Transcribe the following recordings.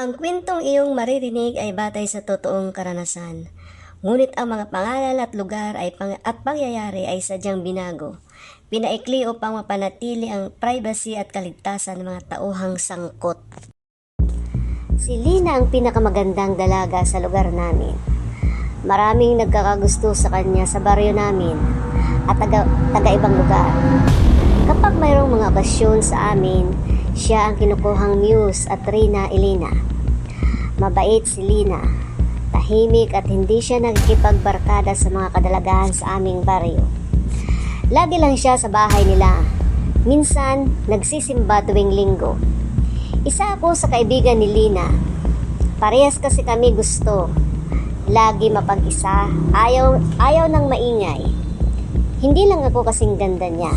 Ang kwentong iyong maririnig ay batay sa totoong karanasan. Ngunit ang mga pangalan at lugar ay pang- at pangyayari ay sadyang binago. Pinaikli upang mapanatili ang privacy at kaligtasan ng mga tauhang sangkot. Si Lina ang pinakamagandang dalaga sa lugar namin. Maraming nagkakagusto sa kanya sa baryo namin at taga, taga-ibang lugar. Kapag mayroong mga basyon sa amin, siya ang kinukuhang muse at Rina Elena. Mabait si Lina. Tahimik at hindi siya nagkipagbarkada sa mga kadalagahan sa aming baryo. Lagi lang siya sa bahay nila. Minsan, nagsisimba tuwing linggo. Isa ako sa kaibigan ni Lina. Parehas kasi kami gusto. Lagi mapag-isa. Ayaw, ayaw ng maingay. Hindi lang ako kasing ganda niya.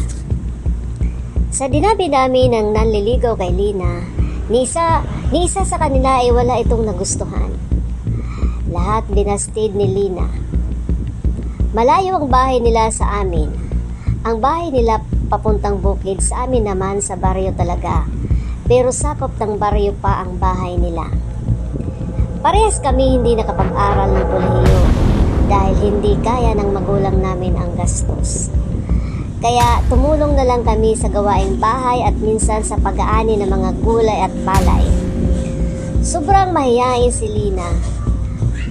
Sa dinabi-dami ng nanliligaw kay Lina, ni isa, sa kanila ay wala itong nagustuhan. Lahat binastid ni Lina. Malayo ang bahay nila sa amin. Ang bahay nila papuntang bukid sa amin naman sa baryo talaga. Pero sakop ng baryo pa ang bahay nila. Parehas kami hindi nakapag-aral ng kolehiyo dahil hindi kaya ng magulang namin ang gastos. Kaya tumulong na lang kami sa gawaing bahay at minsan sa pag-aani ng mga gulay at palay. Sobrang mahihain si Lina.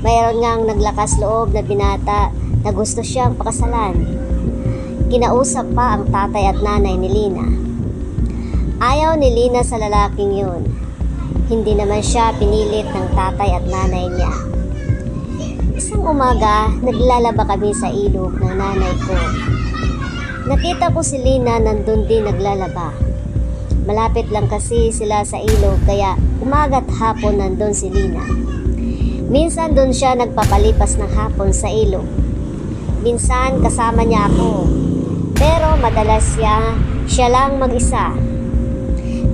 Mayroon ngang naglakas loob na binata na gusto siyang pakasalan. Kinausap pa ang tatay at nanay ni Lina. Ayaw ni Lina sa lalaking yun. Hindi naman siya pinilit ng tatay at nanay niya. Isang umaga, naglalaba kami sa ilog ng nanay ko. Nakita ko si Lina nandun din naglalaba. Malapit lang kasi sila sa ilog kaya umagat hapon nandun si Lina. Minsan doon siya nagpapalipas ng hapon sa ilog. Minsan kasama niya ako. Pero madalas siya, siya lang mag-isa.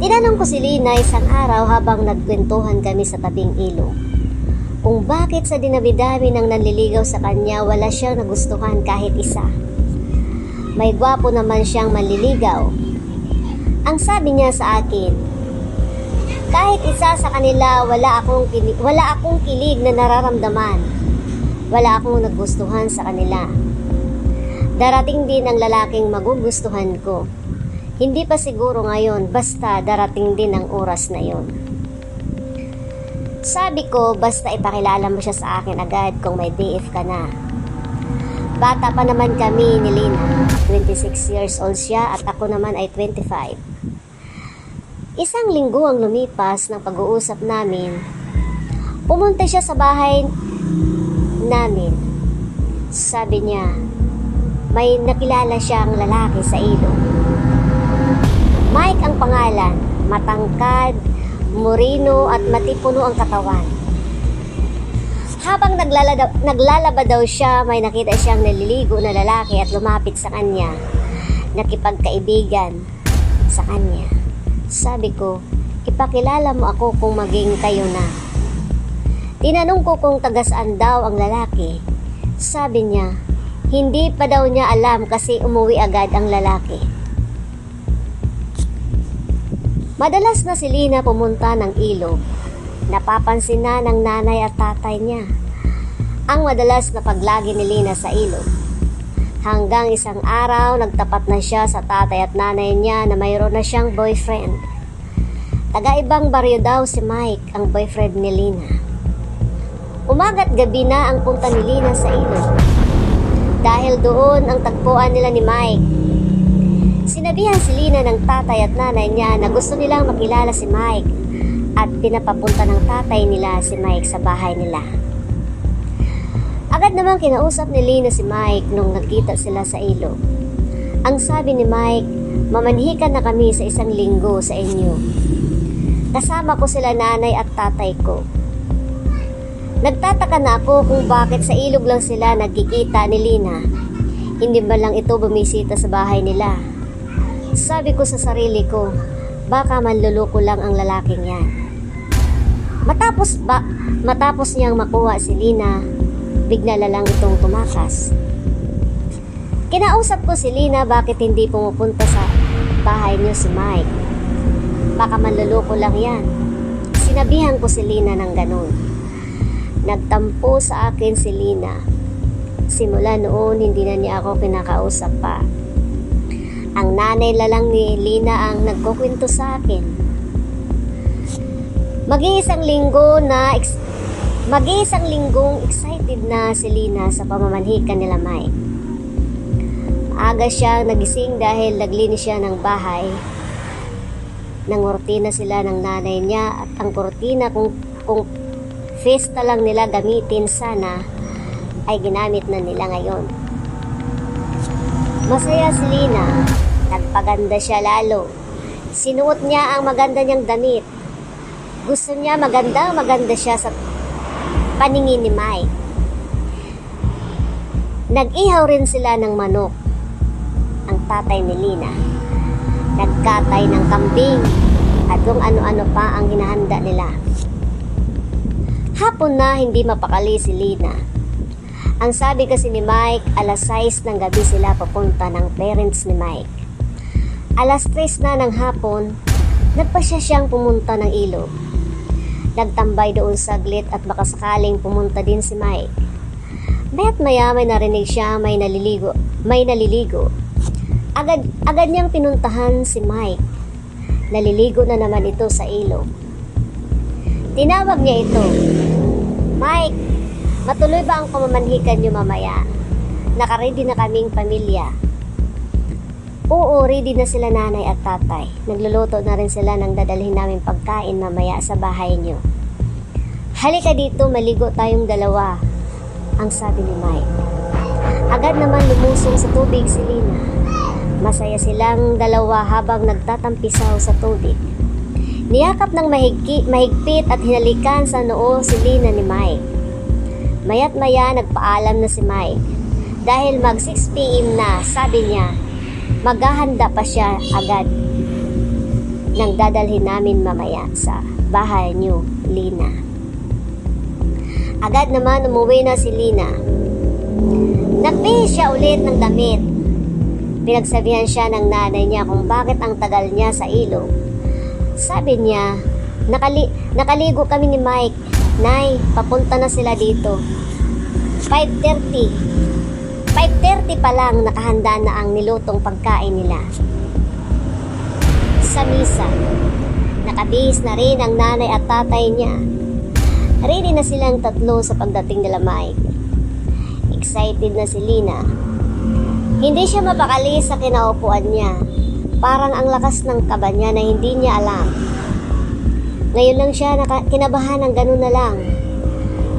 Tinanong ko si Lina isang araw habang nagkwentuhan kami sa tabing ilog. Kung bakit sa dinami-dami ng nanliligaw sa kanya wala siyang nagustuhan kahit isa. May gwapo naman siyang manliligaw. Ang sabi niya sa akin, kahit isa sa kanila wala akong kilig, wala akong kilig na nararamdaman. Wala akong nagustuhan sa kanila. Darating din ang lalaking magugustuhan ko. Hindi pa siguro ngayon, basta darating din ang oras na yon. Sabi ko, basta ipakilala mo siya sa akin agad kung may BF ka na. Bata pa naman kami ni Lina. 26 years old siya at ako naman ay 25. Isang linggo ang lumipas ng pag-uusap namin. Pumunta siya sa bahay namin. Sabi niya, may nakilala siyang lalaki sa ilog. Mike ang pangalan, matangkad, moreno at matipuno ang katawan. Habang naglalaba, naglalaba daw siya, may nakita siyang naliligo na lalaki at lumapit sa kanya. Nakipagkaibigan sa kanya. Sabi ko, ipakilala mo ako kung maging kayo na. Tinanong ko kung tagasaan daw ang lalaki. Sabi niya, hindi pa daw niya alam kasi umuwi agad ang lalaki. Madalas na si Lina pumunta ng ilog. Napapansin na ng nanay at tatay niya. Ang madalas na paglagi ni Lina sa ilog. Hanggang isang araw, nagtapat na siya sa tatay at nanay niya na mayroon na siyang boyfriend. Taga-ibang baryo daw si Mike, ang boyfriend ni Lina. Umaga't gabi na ang punta ni Lina sa ilog. Dahil doon ang tagpuan nila ni Mike. Sinabihan si Lina ng tatay at nanay niya na gusto nilang makilala si Mike at pinapapunta ng tatay nila si Mike sa bahay nila. Agad namang kinausap ni Lina si Mike nung nagkita sila sa ilog. Ang sabi ni Mike, mamanhikan na kami sa isang linggo sa inyo. Kasama ko sila nanay at tatay ko. Nagtataka na ako kung bakit sa ilog lang sila nagkikita ni Lina. Hindi ba lang ito bumisita sa bahay nila? Sabi ko sa sarili ko, baka manluloko lang ang lalaking yan. Matapos ba, matapos niyang makuha si Lina, bigla lang itong tumakas. Kinausap ko si Lina bakit hindi pumupunta sa bahay niyo si Mike. Baka manluloko lang yan. Sinabihan ko si Lina ng ganun. Nagtampo sa akin si Lina. Simula noon, hindi na niya ako kinakausap pa. Ang nanay la lang ni Lina ang nagkukwento sa akin. Mag-iisang linggo na mag-iisang linggong excited na si Lina sa pamamanhikan nila Mike. Aga siyang nagising dahil naglinis siya ng bahay. Nangortina sila ng nanay niya at ang kortina kung, kung festa lang nila gamitin sana ay ginamit na nila ngayon. Masaya si Lina. Nagpaganda siya lalo. Sinuot niya ang maganda niyang damit. Gusto niya maganda, maganda siya sa paningin ni Mike. Nag-ihaw rin sila ng manok. Ang tatay ni Lina. Nagkatay ng kambing at kung ano-ano pa ang hinahanda nila. Hapon na hindi mapakali si Lina. Ang sabi kasi ni Mike, alas 6 ng gabi sila papunta ng parents ni Mike. Alas 3 na ng hapon, nagpasya siyang pumunta ng ilog. Nagtambay doon saglit at baka sakaling pumunta din si Mike. Maya't maya may narinig siya may naliligo. May naliligo. Agad, agad niyang pinuntahan si Mike. Naliligo na naman ito sa ilog. Tinawag niya ito. Mike, matuloy ba ang pamamanhikan niyo mamaya? Nakaready na kaming pamilya. Oo, ready na sila nanay at tatay. Nagluluto na rin sila ng dadalhin namin pagkain mamaya sa bahay niyo. Halika dito, maligo tayong dalawa, ang sabi ni Mike. Agad naman lumusong sa tubig si Lina. Masaya silang dalawa habang nagtatampisaw sa tubig. Niyakap ng mahigki, mahigpit at hinalikan sa noo si Lina ni Mike. Mayat maya nagpaalam na si Mike. Dahil mag 6pm na, sabi niya, maghahanda pa siya agad nang dadalhin namin mamaya sa bahay niyo, Lina. Agad naman umuwi na si Lina. Nagbihis siya ulit ng damit. Pinagsabihan siya ng nanay niya kung bakit ang tagal niya sa ilog. Sabi niya, Nakali nakaligo kami ni Mike. Nay, papunta na sila dito. 5.30. 5.30 pa lang nakahanda na ang nilutong pagkain nila. Sa misa, nakabihis na rin ang nanay at tatay niya. Ready na silang tatlo sa pagdating nila Mike. Excited na si Lina. Hindi siya mapakali sa kinaupuan niya. Parang ang lakas ng kaba niya na hindi niya alam. Ngayon lang siya kinabahan ng ganun na lang.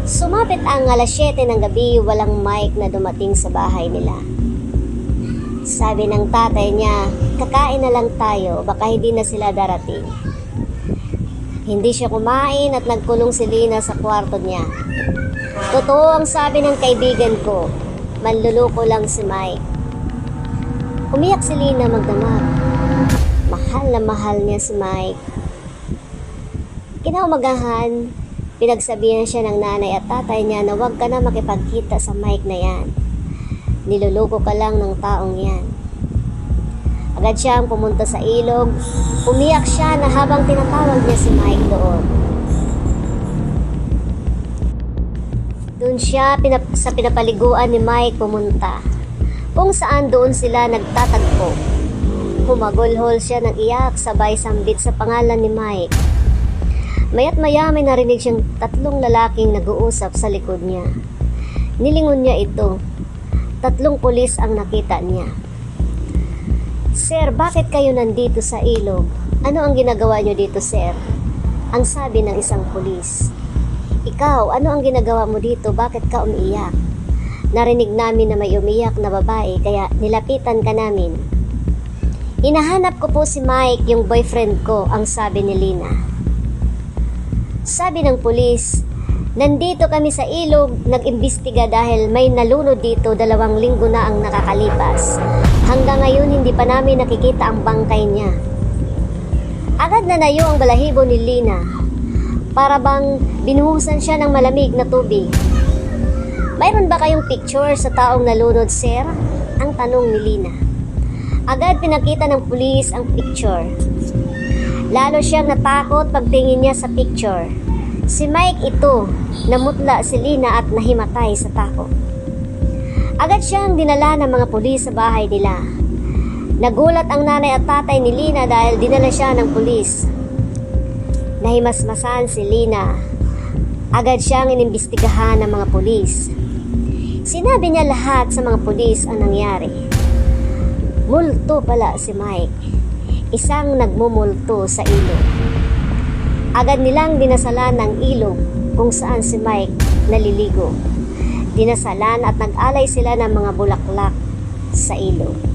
Sumapit ang alas 7 ng gabi, walang mic na dumating sa bahay nila. Sabi ng tatay niya, kakain na lang tayo, baka hindi na sila darating. Hindi siya kumain at nagkulong si Lina sa kwarto niya. Totoo ang sabi ng kaibigan ko, manluloko lang si Mike. Umiyak si Lina magdamag. Mahal na mahal niya si Mike. Kinaumagahan, pinagsabihan siya ng nanay at tatay niya na huwag ka na makipagkita sa Mike na yan. Niluloko ka lang ng taong yan. Agad siyang pumunta sa ilog. Umiyak siya na habang tinatawag niya si Mike doon. Doon siya pinap- sa pinapaliguan ni Mike pumunta. Kung saan doon sila nagtatagpo. Humagulhol siya ng iyak sabay sambit sa pangalan ni Mike. Mayat maya may narinig siyang tatlong lalaking nag-uusap sa likod niya. Nilingon niya ito. Tatlong pulis ang nakita niya. Sir, bakit kayo nandito sa ilog? Ano ang ginagawa niyo dito, sir? Ang sabi ng isang pulis. Ikaw, ano ang ginagawa mo dito? Bakit ka umiiyak? Narinig namin na may umiyak na babae kaya nilapitan ka namin. Hinahanap ko po si Mike, yung boyfriend ko, ang sabi ni Lina. Sabi ng pulis, nandito kami sa ilog nag-imbestiga dahil may nalunod dito dalawang linggo na ang nakakalipas. Hanggang ngayon hindi pa namin nakikita ang bangkay niya. Agad na nayo ang balahibo ni Lina. Para bang binuhusan siya ng malamig na tubig. Mayroon ba kayong picture sa taong nalunod, sir? Ang tanong ni Lina. Agad pinakita ng pulis ang picture. Lalo siyang natakot pagtingin niya sa picture. Si Mike ito, namutla si Lina at nahimatay sa takot. Agad siyang dinala ng mga pulis sa bahay nila. Nagulat ang nanay at tatay ni Lina dahil dinala siya ng pulis. Nahimasmasan si Lina. Agad siyang inimbestigahan ng mga pulis. Sinabi niya lahat sa mga pulis ang nangyari. Multo pala si Mike. Isang nagmumulto sa ilog. Agad nilang dinasalan ng ilog kung saan si Mike naliligo. Dinasalan at nag-alay sila ng mga bulaklak sa ilog.